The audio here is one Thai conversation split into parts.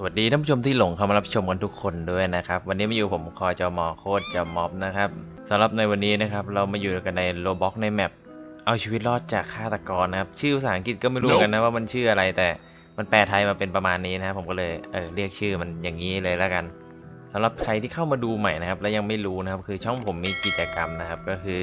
สวัสดีท่านผู้ชมที่หลงเข้ามารับชมกันทุกคนด้วยนะครับ วันนี้มาอยู่ผมคอจอมอโคตรจะม็อบนะครับสำหรับในวันนี้นะครับ เรามาอยู่กันในโลบ็อกในแมปเอาชีวิตรอดจากฆาตกรนะครับ ชื่อภาษาอังกฤษก็ไม่รู้กันนะว่ามันชื่ออะไรแต่มันแปลไทยมาเป็นประมาณนี้นะครับผมก็เลยเออเรียกชื่อมันอย่างนี้เลยแล้วกันสำหรับใครที่เข้ามาดูใหม่นะครับ และยังไม่รู้นะครับ คือช่องผมมีกิจกรรมนะครับ ก็คือ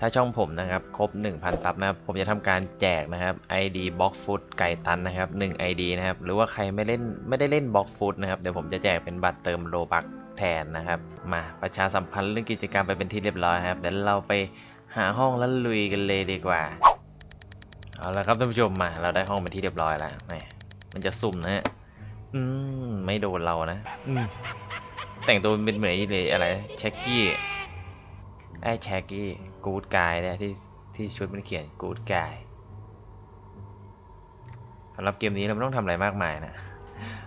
ถ้าช่องผมนะครับ ครบ 1,000ซับนะครับ ผมจะทำการแจกนะครับ ID Box Food ไก่ตันนะครับ1 ID นะครับ หรือว่าใครไม่เล่นไม่ได้เล่น Box Food นะครับ เดี๋ยวผมจะแจกเป็นบัตรเติมโลบักแทนนะครับ มาประชาสัมพันธ์เรื่องกิจกรรมไปเป็นที่เรียบร้อยครับ เดี๋ยวเราไปหาห้องแล้วลุยกันเลยดีกว่า เอาละครับท่านผู้ชมมา เราได้ห้องเป็นที่เรียบร้อยแล้วแหมมันจะสุ่มนะฮะ อืม ไม่โดนเรานะ อืม แต่งตัวเป็นเหมือนเลยอะไรเช็คกี้ ไอ้แชกกี้กูดกายเนี่ยที่ที่ชุดมันเขียนกูดกายสำหรับเกมนี้เราไม่ต้องทำอะไรมากมายนะ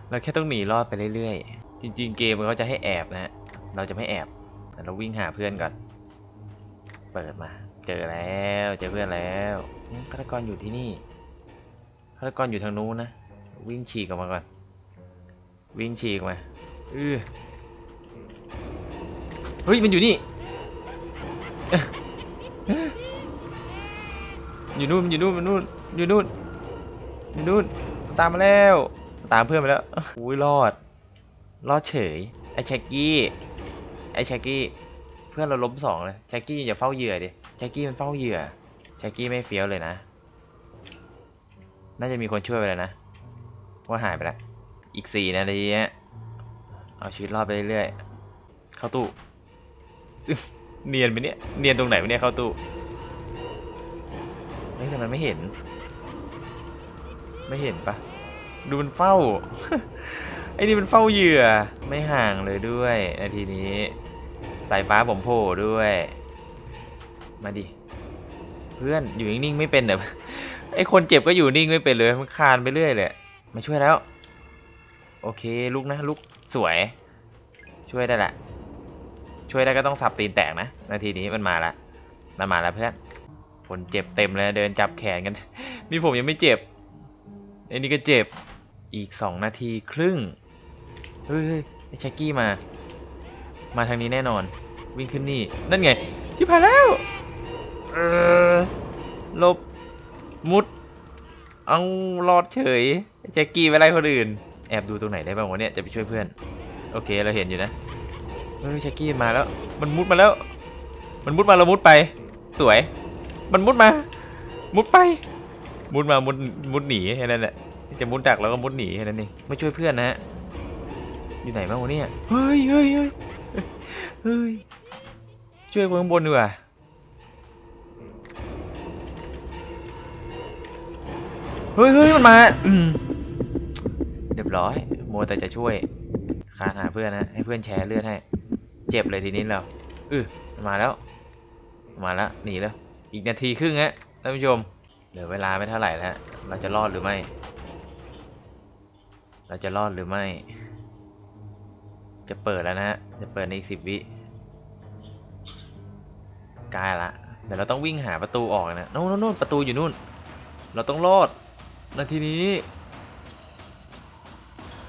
เราแค่ต้องหนีรอดไปเรื่อยๆ จริงๆ เกมมันเขาจะให้แอบนะฮะเราจะไม่แอบแต่เราวิ่งหาเพื่อนก่อน เปิดมา เจอแล้วเจอเพื่อนแล้วฆาตกรอยู่ที่นี่ฆาตกรอยู่ทางนู้นนะ วิ่งฉีกออกมาก่อน วิ่งฉีกมาเออเฮ้ยมันอยู่นี่ อยู่นู่นอยู่นู่นมันนู่นอยู่นู่นอยู่นู่นตามมาแล้ว ตามเพื่อนมาแล้วอุ้ยรอด รอดเฉยไอ้แช็กกี้ไอ้แช็กกี้เพื่อนเราล้มสองเลยแช็กกี้อย่าเฝ้าเหยื่อดิแช็กกี้มันเฝ้าเหยื่อแช็กกี้ไม่เฟี้ยวเลยนะ น่าจะมีคนช่วยไปแล้วนะ ว่าหายไปแล้วอีกสี่นาทีเนี้ยเอาชีวิตรอดไปเรื่อยๆเข้าตู้ เนียนไปเนี่ย เนียนตรงไหนไปเนี่ยเข้าตู้เฮ้ยทำไมไม่เห็น ไม่เห็นปะดูมันเฝ้า ไอ้นี่มันเฝ้าเหยื่อ ไม่ห่างเลยด้วยนาทีนี้ สายฟ้าผมโผล่ด้วย มาดิ เพื่อนอยู่นิ่งๆไม่เป็นเหรอไอ้คนเจ็บก็อยู่นิ่งไม่เป็นเลย มันคลานไปเรื่อยเลยมาช่วยแล้ว โอเคลุกนะลุกสวย ช่วยได้ละ ช่วยได้ก็ต้องสับตีนแตกนะ นาทีนี้มันมาละมันมาแล้วเพื่อนคนเจ็บเต็มเลยเดินจับแขนกัน นี่ผมยังไม่เจ็บไอ้นี่ก็เจ็บอีกสองนาทีครึ่งเฮ้ยไอ้ช็กกี้มา มาทางนี้แน่นอน วิ่งขึ้นนี่ นั่นไง ชิบหายแล้วเออลบมุด เอารอดเฉยไอ้แจ็กกี้ไปไล่คนอื่น แอบดูตรงไหนได้บ้างวะเนี่ย จะไปช่วยเพื่อน โอเค เราเห็นอยู่นะ เฮ้ยแจ็กกี้มาแล้ว มันมุดมาแล้ว มันมุดมาเรามุดไป สวย มันมุดมา มุดไป มุดมา มุด มุดหนีแค่นั้นแหละ จะมุดดักแล้วก็มุดหนีแค่นั้นเองไม่ช่วยเพื่อนนะฮะ อยู่ไหนบ้างวะเนี่ย เฮ้ยเฮ้ยเฮ้ยเฮ้ยช่วยคนข้างบนดีกว่าเฮ้ยเฮ้ยมันมาเรียบร้อยโมวแต่จะช่วยคานหาเพื่อนนะ ให้เพื่อนแชร์เลือดให้ เจ็บเลยทีนี้เราอือมาแล้ว มาแล้วหนีแล้ว อีกนาทีครึ่งฮะท่านผู้ชม เหลือเวลาไม่เท่าไหร่แล้วเราจะรอดหรือไม่ เราจะรอดหรือไม่ จะเปิดแล้วนะฮะ จะเปิดในอีกสิบวิใกล้ละเดี๋ยวเราต้องวิ่งหาประตูออกนะโน่นโน่นโน่นประตูอยู่นู่น เราต้องรอด นาทีนี้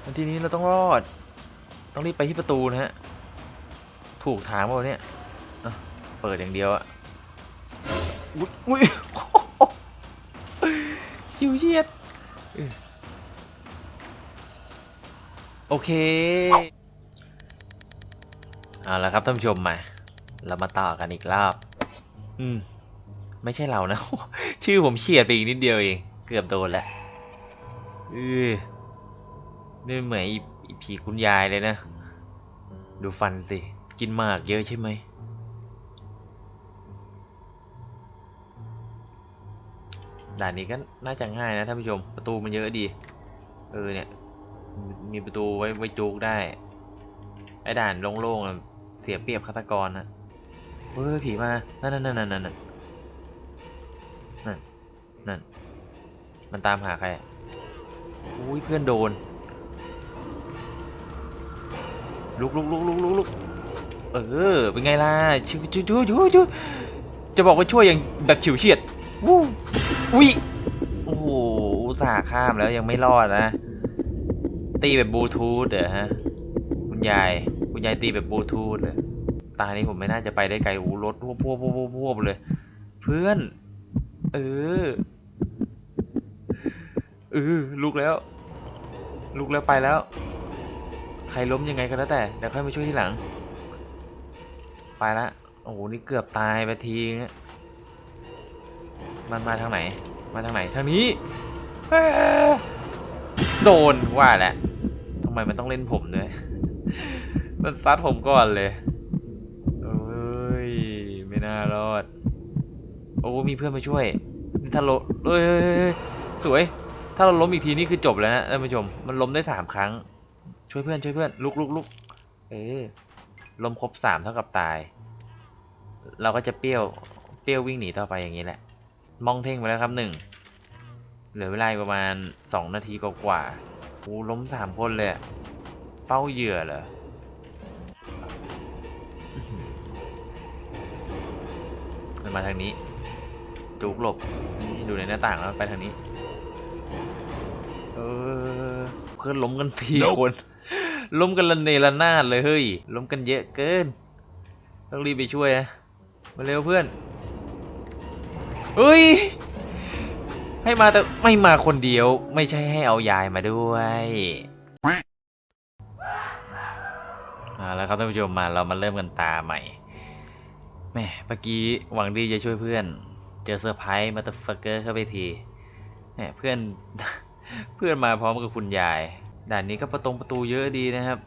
นาทีนี้เราต้องรอด ต้องรีบไปที่ประตูนะฮะ ถูกทางเปล่าเนี่ยอะเปิดอย่างเดียวอะอุ้ยอุ้ยชิวเชียดเออโอเค เอาละครับท่านผู้ชมมา เรามาต่อกันอีกรอบ อืม ไม่ใช่เรานะ ชื่อผมเฉียดไปอีกนิดเดียวเอง เกือบโดนแล้วเออนี่เหมือนอีอีผีคุณยายเลยนะ ดูฟันสิ กินหมากเยอะใช่ไหม ด่านนี้ก็น่าจะง่ายนะท่านผู้ชม ประตูมันเยอะดี เออเนี่ย มีประตูไว้ไว้จูกได้ ไอ้ด่านโล่งๆเสียเปรียบฆาตกรนะเฮ้ยผีมา นั่นนั่นนั่นนั่นนั่นนั่นนั่น มันตามหาใครอุ้ยเพื่อนโดนลุกลุกลุกลุกลุกลุก เออ เป็นไงล่ะชิวชิวชิวชิวจะบอกว่าช่วยอย่างแบบฉิวเฉียดวู้อุ้ยโอ้โหอุตส่าห์ข้ามแล้วยังไม่รอดนะ ตีแบบบลูทูธเหรอฮะ คุณยาย คุณยายตีแบบบลูทูธเลยตานี้ผมไม่น่าจะไปได้ไกลโอ้รถพวบพวบพวบพวบเลย เพื่อน เออ เออ ลุกแล้ว ลุกแล้วไปแล้ว ใครล้มยังไงก็แล้วแต่ เดี๋ยวค่อยมาช่วยที่หลัง ไปละโอ้โหนี่เกือบตายไปทีนะมันมาทางไหน มาทางไหนทางนี้โดนว่าแหละทำไมมันต้องเล่นผมด้วยมันซัดผมก่อนเลยโอ้ยไม่น่ารอด โอ้มีเพื่อนมาช่วยถ้าล้มเอ้ยเอ้ยเอ้ยสวย ถ้าเราล้มอีกทีนี่คือจบแล้วนะท่านผู้ชม มันล้มได้สามครั้ง ช่วยเพื่อนช่วยเพื่อนลุกลุกลุกเออ ล้มครบสามเท่ากับตาย เราก็จะเปรี้ยว เปรี้ยววิ่งหนีต่อไปอย่างนี้แหละ มองเท่งไปแล้วครับหนึ่งเหลือเวลาประมาณสองนาทีกว่าๆโอ้ล้มสามคนเลย เป้าเหยื่อเหรอมันมาทางนี้ จุกหลบ นี่ดูในหน้าต่างแล้วไปทางนี้ เออ เพื่อนล้มกันทีคน ล้มกันละเนระนาดเลยเฮ้ยล้มกันเยอะเกิน ต้องรีบไปช่วยนะมาเร็วเพื่อนเฮ้ยให้มาแต่ไม่มาคนเดียวไม่ใช่ให้เอายายมาด้วยเอาแล้วครับท่านผู้ชมมาเรามาเริ่มกันตาใหม่แม่เมื่อกี้หวังดีจะช่วยเพื่อน เจอเซอร์ไพรส์มาตอร์ฟักเกอร์เข้าไปทีแหมเพื่อนเพื่อนมาพร้อมกับคุณยาย ด่านนี้ก็ประตงประตูเยอะดีนะครับ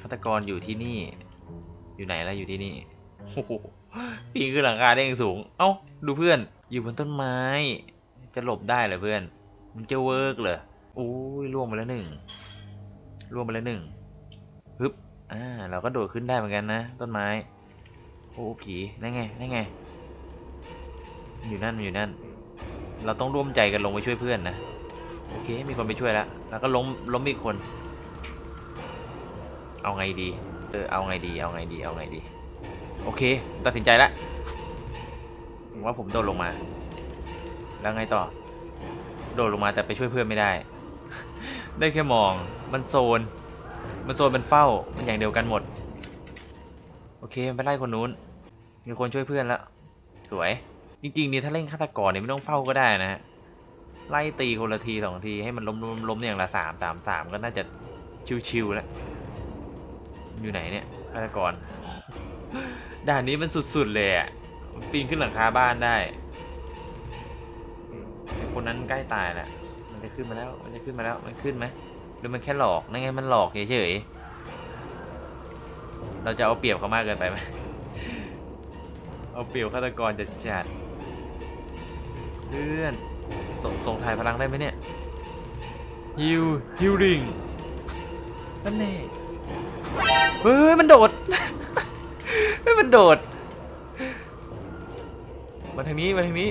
ฆาตกรอยู่ที่นี่ อยู่ไหนแล้วอยู่ที่นี่โอ้โหปีนขึ้นหลังคาได้ยังสูง เอ้าดูเพื่อน อยู่บนต้นไม้ จะหลบได้เหรอเพื่อน มันจะเวิร์กเหรอโอ้ยล่วงไปแล้วหนึ่งล่วงไปแล้วหนึ่งฮึบอ่าเราก็โดดขึ้นได้เหมือนกันนะ ต้นไม้โอ้ผีนั่นไงนั่นไงอยู่นั่นอยู่นั่น เราต้องร่วมใจกันลงไปช่วยเพื่อนนะ โอเค มีคนไปช่วยแล้ว แล้วก็ล้มล้มอีกคน เอาไงดี เออ เอาไงดี เอาไงดี เอาไงดี โอเค ตัดสินใจแล้วผมว่าผมโดดลงมา แล้วไงต่อ โดดลงมาแต่ไปช่วยเพื่อนไม่ได้ ได้แค่มอง มันโซน มันโซน มันเฝ้า มันอย่างเดียวกันหมด โอเคไปไล่คนนู้น มีคนช่วยเพื่อนแล้ว สวย จริงๆนี่ถ้าเล่นฆาตกรเนี่ยไม่ต้องเฝ้าก็ได้นะฮะ ไล่ตีคนละทีสองทีให้มันล้มล้มล้มอย่างละสามสามสามก็น่าจะชิวๆแล้ว อยู่ไหนเนี่ยฆาตกรด่านนี้มันสุดๆเลยอะปีนขึ้นหลังคาบ้านได้คนนั้นใกล้ตายแหละมันจะขึ้นมาแล้ว มันจะขึ้นมาแล้ว มันขึ้นไหมหรือมันแค่หลอกนั่นไงมันหลอกเฉยๆเราจะเอาเปรียบเขามากเกินไปไหมเอาเปรียบฆาตกรจะจัด เพื่อน ส่งส่งถ่ายพลังได้ไหมเนี่ยฮิวฮิวริงนั่นแน่เฮ้ยมันโดดเฮ้ยมันโดด มาทางนี้มาทางนี้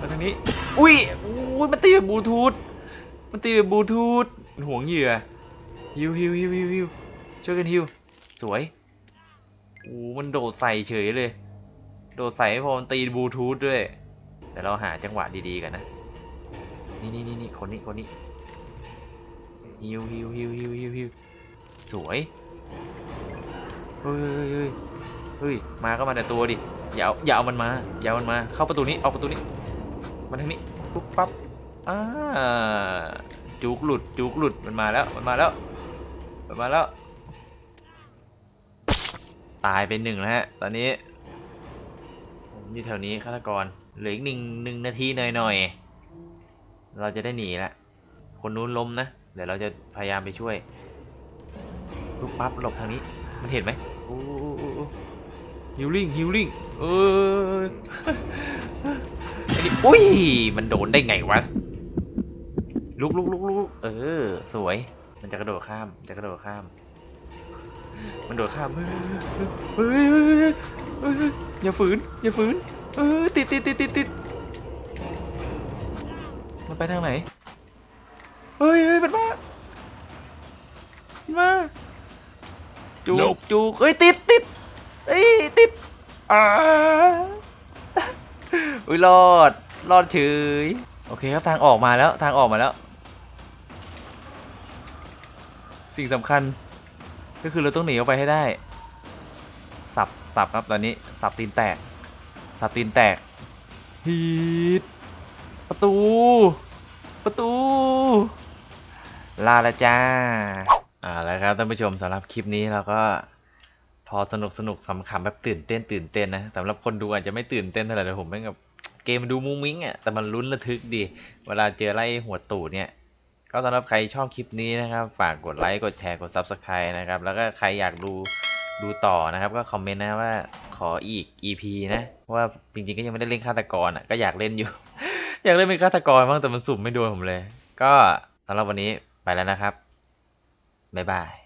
มาทางนี้ อุ้ยอุ้ยมันตีแบบบลูทูธมันตีแบบบลูทูธมันห่วงเหยื่อฮิวฮิวฮิวฮิวฮิวช่วยกันฮิวสวยโอ้มันโดดใส่เฉยเลย โดดใส่ไม่พอมันตีบลูทูธด้วย แต่เราหาจังหวะดีๆกันนะ นี่นี่นี่นี่คนนี้คนนี้ฮิวฮิวฮิวฮิวฮิวฮิวสวยเฮ้ยเฮ้ยเฮ้ยเฮ้ยมาก็มาแต่ตัวดิอย่าเอาอย่าเอามันมาอย่าเอามันมาเข้าประตูนี้เอาประตูนี้มาทางนี้ปุ๊บปั๊บอ่าจุกหลุดจุกหลุดมันมาแล้วมันมาแล้วมันมาแล้ว ตายไปหนึ่งแล้วฮะตอนนี้ อยู่แถวนี้ฆาตกรเหลืออีกหนึ่งหนึ่งนาทีหน่อยๆเราจะได้หนีละคนนู้นล้มนะเดี๋ยวเราจะพยายามไปช่วยปุ๊บปั๊บหลบทางนี้มันเห็นไหมโอ้ฮิลลิ่งฮิลลิ่งเออไอ้นี่อุ้ยมันโดนได้ไงวะลุกลุกลุกลุกเออ สวย มันจะกระโดดข้าม จะกระโดดข้าม มันโดดข้ามเฮ้ยเฮ้ยอย่าฝืน อย่าฝืนเออติดติดติดติดติดมันไปทางไหน เฮ้ยเฮ้ยมันมามา จูกจูกเอ้ย ติดติดเอ้ย ติดอ่าอุ้ยรอด รอดเฉย โอเคครับ ทางออกมาแล้ว ทางออกมาแล้ว สิ่งสำคัญ ก็คือเราต้องหนีออกไปให้ได้ สับสับครับตอนนี้ สับตีนแตก สับตีนแตกฮีดประตู ประตู ลาละจ้าอ่าแล้วครับท่านผู้ชมสำหรับคลิปนี้เราก็พอสนุกสนุกขำๆแบบตื่นเต้นตื่นเต้นนะสำหรับคนดูอาจจะไม่ตื่นเต้นเท่าไหร่แต่ผมแม่งแบบเกมมันดูมุ้งมิ้งอะแต่มันลุ้นระทึกดี เวลาเจอไล่หัวตูดเนี่ย ก็สำหรับใครชอบคลิปนี้นะครับ ฝากกดไลค์ กดแชร์ กด Subscribe นะครับ แล้วก็ใครอยากดูดูต่อนะครับ ก็คอมเมนต์นะว่าขออีก EP นะเพราะว่าจริงๆก็ยังไม่ได้เล่นฆาตกรอะ ก็อยากเล่นอยู่ อยากเล่นเป็นฆาตกรบ้างแต่มันสุ่มไม่โดนผมเลย ก็สำหรับวันนี้ไปแล้วนะครับ บ๊ายบาย